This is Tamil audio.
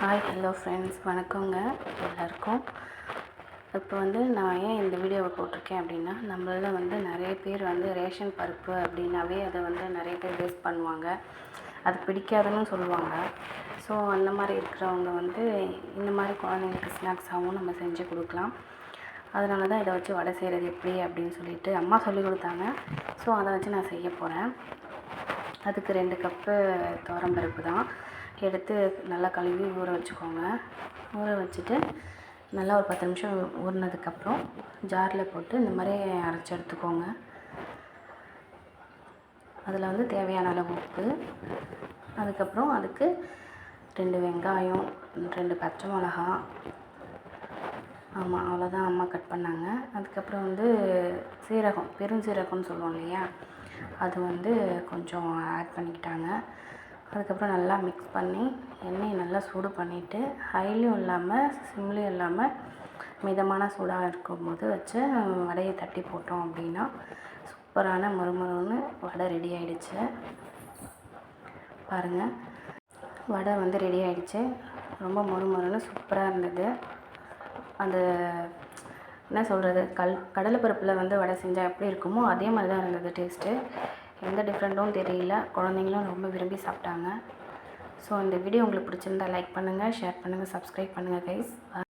ஹாய் ஹலோ ஃப்ரெண்ட்ஸ் வணக்கங்க. எல்லாருக்கும். இப்போ வந்து நான் ஏன் இந்த வீடியோவை போட்டிருக்கேன் அப்படின்னா நம்மளால் வந்து நிறைய பேர் வந்து ரேஷன் பருப்பு அப்படின்னாவே அதை வந்து நிறைய பேர் வேஸ்ட் பண்ணுவாங்க. அது பிடிக்காதுன்னு சொல்லுவாங்க. ஸோ அந்த மாதிரி இருக்கிறவங்க வந்து இந்த மாதிரி குழந்தைங்களுக்கு ஸ்நாக்ஸாகவும் நம்ம செஞ்சு கொடுக்கலாம். அதனால தான் இதை வச்சு வடை செய்கிறது எப்படி அப்படின்னு சொல்லிட்டு அம்மா சொல்லி கொடுத்தாங்க. ஸோ அதை வச்சு நான் செய்ய போகிறேன் அதுக்கு ரெண்டு கப்பு பருப்பு தான். எடுத்து நல்லா கழுவி ஊற வச்சுக்கோங்க. ஊற வச்சுட்டு நல்லா ஒரு பத்து நிமிஷம் ஊறினதுக்கப்புறம் ஜாரில் போட்டு இந்த மாதிரி அரைச்சி எடுத்துக்கோங்க. அதில் வந்து தேவையான அளவு உப்பு. அதுக்கப்புறம் அதுக்கு ரெண்டு வெங்காயம் ரெண்டு பச்சை மிளகா. ஆமாம் அவ்வளோதான் அம்மா கட் பண்ணாங்க. அதுக்கப்புறம் வந்து சீரகம் பெருஞ்சீரகம்னு சொல்லுவோம் இல்லையா? அது வந்து கொஞ்சம் ஆட் பண்ணிக்கிட்டாங்க. அதுக்கப்புறம் நல்லா மிக்ஸ் பண்ணி எண்ணெயை நல்லா சூடு பண்ணிவிட்டு ஹைலையும் இல்லாமல் சிம்லேயும் இல்லாமல் மிதமான சூடாக இருக்கும்போது வச்சு வடையை தட்டி போட்டோம் அப்படின்னா சூப்பரான மொறுமொறுன்னு வடை ரெடி ஆகிடுச்சு பாருங்கள் வடை வந்து ரெடி ஆகிடுச்சு ரொம்ப மொறுமொறுன்னு சூப்பராக இருந்தது. அந்த என்ன சொல்கிறது கல் கடலைப்பருப்பில் வந்து வடை செஞ்சால் எப்படி இருக்குமோ அதே மாதிரி தான் இருந்தது டேஸ்ட்டு எந்த டிஃப்ரெண்ட்டும் தெரியல. குழந்தைங்களும் ரொம்ப விரும்பி சாப்பிட்டாங்க. ஸோ இந்த வீடியோ உங்களுக்கு பிடிச்சிருந்தா லைக் பண்ணுங்கள் ஷேர் பண்ணுங்கள் சப்ஸ்கிரைப் பண்ணுங்கள் கைஸ்